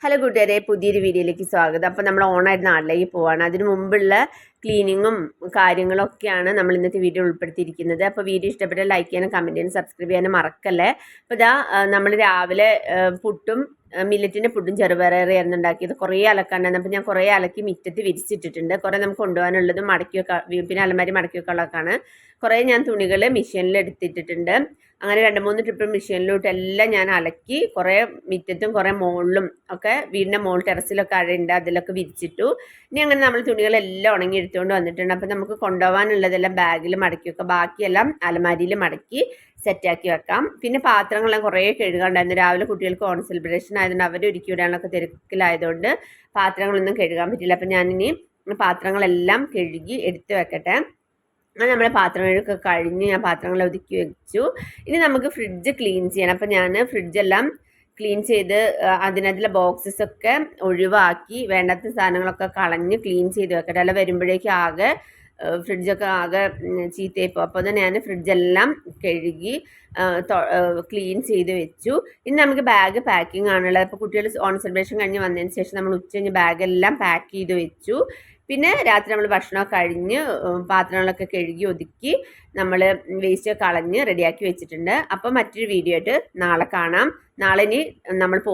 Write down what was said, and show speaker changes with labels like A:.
A: Hello കൂട്ടുകാരെ പുതിയൊരു വീഡിയോയിലേക്ക് സ്വാഗതം. അപ്പോൾ നമ്മൾ ഓണായിട്ട് നാട്ടിലേക്ക് പോവാണ്. അതിന് മുമ്പുള്ള ക്ലീനിങ്ങും കാര്യങ്ങളൊക്കെയാണ് നമ്മൾ ഇന്നത്തെ വീഡിയോ ഉൾപ്പെടുത്തിയിരിക്കുന്നത്. അപ്പോൾ വീഡിയോ ഇഷ്ടപ്പെട്ടാൽ ലൈക്ക് ചെയ്യാനും കമന്റ് ചെയ്യാനും സബ്സ്ക്രൈബ് ചെയ്യാനും മറക്കല്ലേ. അപ്പോൾ ഇതാ നമ്മൾ രാവിലെ പുട്ടും മില്ലറ്റിന്റെ പുട്ടും ചെറുപയറായിരുന്നു ഉണ്ടാക്കിയത്. കുറേ അലക്കാണ്ടായിരുന്നു അപ്പോൾ ഞാൻ കുറേ അലക്കി മിറ്റത്ത് വിരിച്ചിട്ടിട്ടുണ്ട്. കുറേ നമുക്ക് കൊണ്ടുപോകാനുള്ളതും മടക്കി വെക്കാം പിന്നെ അലമാരി മടക്കി വെക്കാനുള്ളതൊക്കെയാണ്. കുറേ ഞാൻ തുണികൾ മെഷീനിൽ എടുത്തിട്ടിട്ടുണ്ട്. അങ്ങനെ രണ്ട് മൂന്ന് ട്രിപ്പ് മെഷീനിലോട്ട് എല്ലാം ഞാൻ അലക്കി കുറേ മിറ്റത്തും കുറേ മുകളിലും ഒക്കെ വീടിന്റെ മോൾ ടെറസിലൊക്കെ അഴയുണ്ട്. അതിലൊക്കെ വിരിച്ചിട്ടു. ഇനി അങ്ങനെ നമ്മൾ തുണികളെല്ലാം ഉണങ്ങി എടുത്തുകൊണ്ട് വന്നിട്ടുണ്ട്. അപ്പോൾ നമുക്ക് കൊണ്ടുപോകാനുള്ളതെല്ലാം ബാഗിൽ മടക്കി വെക്കാം. ബാക്കിയെല്ലാം അലമാരിയിൽ മടക്കി സെറ്റാക്കി വെക്കാം. പിന്നെ പാത്രങ്ങളെല്ലാം കുറേ കഴുകാണ്ടായിരുന്നു. രാവിലെ കുട്ടികൾക്ക് ഓൺ സെലിബ്രേഷൻ ആയതുകൊണ്ട് അവർ ഒരുക്കി വിടാനൊക്കെ തിരക്കിലായതുകൊണ്ട് പാത്രങ്ങളൊന്നും കഴുകാൻ പറ്റില്ല അപ്പം ഞാനിനി പാത്രങ്ങളെല്ലാം കഴുകി എടുത്ത് വെക്കട്ടെ. അങ്ങനെ നമ്മുടെ പാത്രം കഴുകൊക്കെ കഴിഞ്ഞ് ഞാൻ പാത്രങ്ങൾ ഒതുക്കി വെച്ചു. ഇനി നമുക്ക് ഫ്രിഡ്ജ് ക്ലീൻ ചെയ്യണം. അപ്പം ഞാൻ ഫ്രിഡ്ജെല്ലാം ക്ലീൻ ചെയ്ത് അതിനകത്തുള്ള ബോക്സസ് ഒക്കെ ഒഴിവാക്കി വേണ്ടാത്ത സാധനങ്ങളൊക്കെ കളഞ്ഞ് ക്ലീൻ ചെയ്ത് വെക്കട്ടെ. അല്ല വരുമ്പോഴേക്കും ആകെ ഫ്രിഡ്ജൊക്കെ ആകെ ചീത്തയായിപ്പോൾ അപ്പോൾ തന്നെ ഞാൻ ഫ്രിഡ്ജെല്ലാം കഴുകി ക്ലീൻ ചെയ്ത് വെച്ചു. ഇനി നമുക്ക് ബാഗ് പാക്കിംഗ് ആണുള്ളത്. അപ്പോൾ കുട്ടികൾ ഓൺ സെലിബ്രേഷൻ കഴിഞ്ഞ് വന്നതിന് ശേഷം നമ്മൾ ഉച്ച കഴിഞ്ഞ് ബാഗെല്ലാം പാക്ക് ചെയ്ത് വെച്ചു. പിന്നെ രാത്രി നമ്മൾ ഭക്ഷണമൊക്കെ കഴിഞ്ഞ് പാത്രങ്ങളൊക്കെ കഴുകി ഒതുക്കി നമ്മൾ വേസ്റ്റ് കളഞ്ഞ് റെഡിയാക്കി വെച്ചിട്ടുണ്ട്. അപ്പോൾ മറ്റൊരു വീഡിയോ ആയിട്ട് നാളെ കാണാം. നാളെ ഇനി നമ്മൾ